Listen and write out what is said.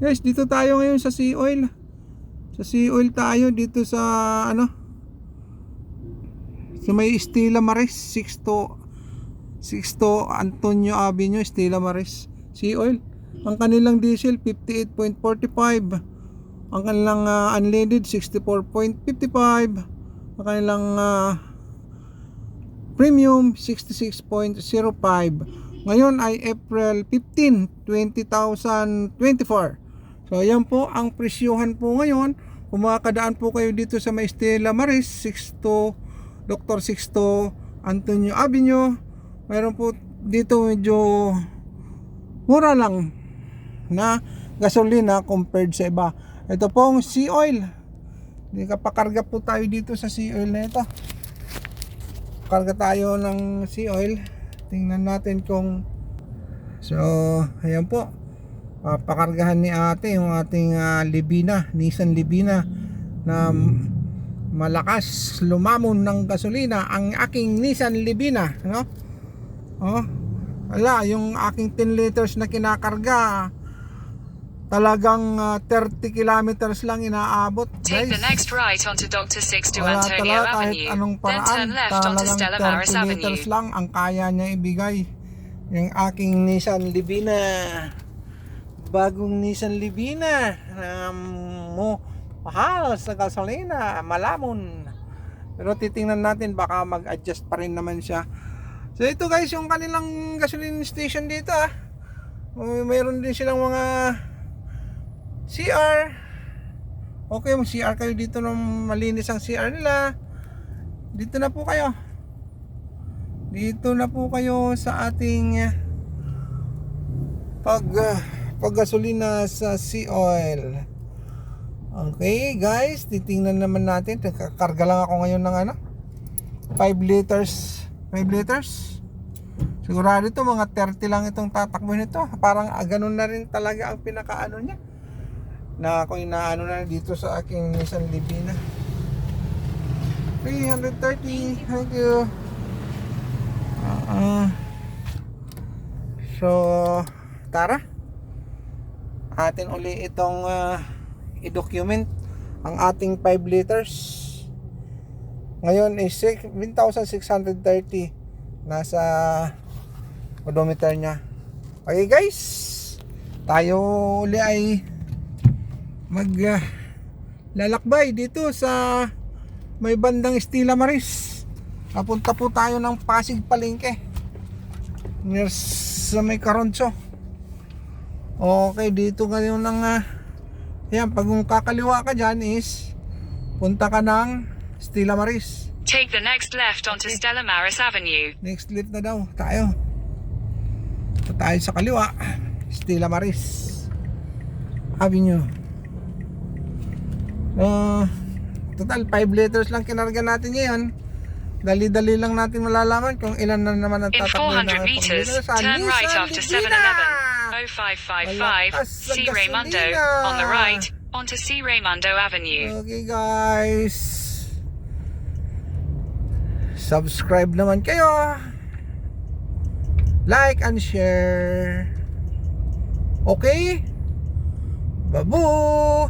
Guys, dito tayo ngayon sa Sea Oil. Sa Sea Oil tayo dito sa ano? Sa may Estela Maris, Sixto Sixto Antonio Avenue, Estela Maris. Sea Oil. Ang kanilang diesel 58.45. Ang kanilang ah, unleaded 64.55. Ang kanilang ah, premium 66.05. Ngayon ay April 15, 2024. So ayan po ang presyuhan po ngayon. Kung makakadaan po kayo dito sa may Estela Maris, Sixto, Dr. Sixto Antonio Avenue. Meron po dito medyo mura lang na gasolina compared sa iba. Ito pong sea oil. Hindi kapakarga po tayo dito sa sea oil na ito. Karga tayo ng sea oil. Tingnan natin kung So, ayan po. Papakargahan ni ate yung ating ah, Libina, Nissan Libina na malakas lumamon ng gasolina ang aking Nissan Libina, no? Oh. Wala, yung aking 10 liters na kinakarga talagang ah, 30 kilometers lang inaabot, Take guys. the next right onto Dr. Sixto Wala Antonio kahit Avenue, anong then paraan, turn left onto Stella 30 Maris Avenue. lang ang kaya niya ibigay. Yung aking Nissan Livina. Bagong Nissan Livina. Um, mo, mahal sa gasolina, malamon. Pero titingnan natin baka mag-adjust pa rin naman siya. So ito guys, yung kanilang gasoline station dito ah. May- Mayroon din silang mga CR. Okay, mag CR kayo dito ng malinis ang CR nila. Dito na po kayo. Dito na po kayo sa ating pag uh, paggasolina sa sea oil. Okay, guys, titingnan naman natin. Karga lang ako ngayon ng ano? 5 liters. 5 liters. Sigurado ito mga 30 lang itong tatakbo nito. Parang ah, ganun na rin talaga ang pinakaano niya na ako inaano na dito sa aking Nissan Livina 330 thank you Ah, so tara atin uli itong ah, i-document ang ating 5 liters ngayon is 7,630 nasa odometer niya okay guys tayo uli ay mag ah, lalakbay dito sa may bandang Estila Maris. Papunta po tayo ng Pasig Palengke. Near sa may Karonso. Okay, dito ngayon ng uh, yan, pag kung kakaliwa ka dyan is punta ka ng Estila Maris. Take the next left onto Stella Maris Avenue. Next lift na daw tayo. Ito tayo sa kaliwa. Estela Maris Avenue. Uh, total 5 liters lang kinarga natin ngayon. Dali-dali lang natin malalaman kung ilan na naman ang In tatakbo 400 meters, turn right after 711, 0555, C. Raymundo, on the right, onto C. Raymundo Avenue. Okay guys. Subscribe naman kayo. Like and share. Okay? Babu!